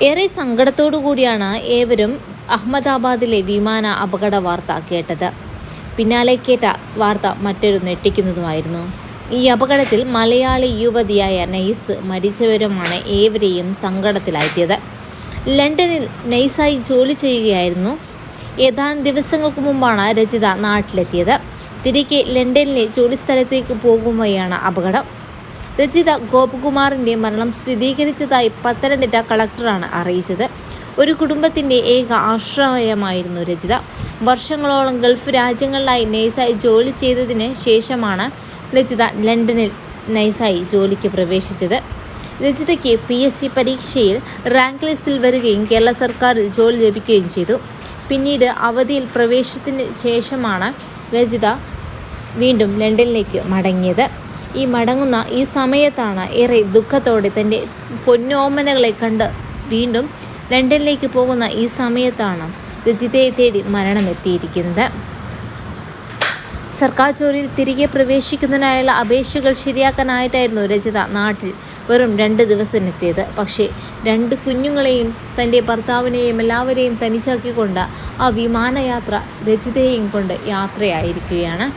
ഏറെ സങ്കടത്തോടു കൂടിയാണ് ഏവരും അഹമ്മദാബാദിലെ വിമാന അപകട വാർത്ത കേട്ടത്. പിന്നാലെ കേട്ട വാർത്ത മറ്റൊരു ഞെട്ടിക്കുന്നതുമായിരുന്നു. ഈ അപകടത്തിൽ മലയാളി യുവതിയായ നൈസ് മരിച്ചവരുമാണ് ഏവരെയും സങ്കടത്തിലാഴ്ത്തിയത്. ലണ്ടനിൽ നൈസായി ജോലി ചെയ്യുകയായിരുന്നു. ഏതാനും ദിവസങ്ങൾക്ക് മുമ്പാണ് രചിത നാട്ടിലെത്തിയത്. തിരികെ ലണ്ടനിലെ ജോലിസ്ഥലത്തേക്ക് പോകുമ്പോഴാണ് അപകടം. രചിത ഗോപകുമാറിന്റെ മരണം സ്ഥിരീകരിച്ചതായി പത്തനംതിട്ട കളക്ടറാണ് അറിയിച്ചത്. ഒരു കുടുംബത്തിന്റെ ഏക ആശ്രയമായിരുന്നു രചിത. വർഷങ്ങളോളം ഗൾഫ് രാജ്യങ്ങളിലായി നൈസായി ജോലി ചെയ്തതിന് ശേഷമാണ് രചിത ലണ്ടനിൽ നൈസായി ജോലിക്ക് പ്രവേശിച്ചത്. രചിതയ്ക്ക് പി എസ് സി പരീക്ഷയിൽ റാങ്ക് ലിസ്റ്റിൽ വരികയും കേരള സർക്കാരിൽ ജോലി ലഭിക്കുകയും ചെയ്തു. പിന്നീട് അവധിയിൽ പ്രവേശത്തിന് ശേഷമാണ് രചിത വീണ്ടും ലണ്ടനിലേക്ക് മടങ്ങിയത്. ഈ മടങ്ങുന്ന ഈ സമയത്താണ് ഏറെ ദുഃഖത്തോടെ തന്റെ പൊന്നോമനകളെ കണ്ട് വീണ്ടും ലണ്ടനിലേക്ക് പോകുന്ന ഈ സമയത്താണ് രജിതയെ തേടി മരണമെത്തിയിരിക്കുന്നത്. സർക്കാർ ജോലിയിൽ തിരികെ പ്രവേശിക്കുന്നതിനായുള്ള അപേക്ഷകൾ ശരിയാക്കാനായിട്ടായിരുന്നു രജിത നാട്ടിൽ വെറും രണ്ട് ദിവസത്തിനെത്തിയത്. പക്ഷേ രണ്ട് കുഞ്ഞുങ്ങളെയും തന്റെ ഭർത്താവിനെയും എല്ലാവരെയും തനിച്ചാക്കിക്കൊണ്ട് ആ വിമാനയാത്ര രചിതയെയും കൊണ്ട് യാത്രയായിരിക്കുകയാണ്.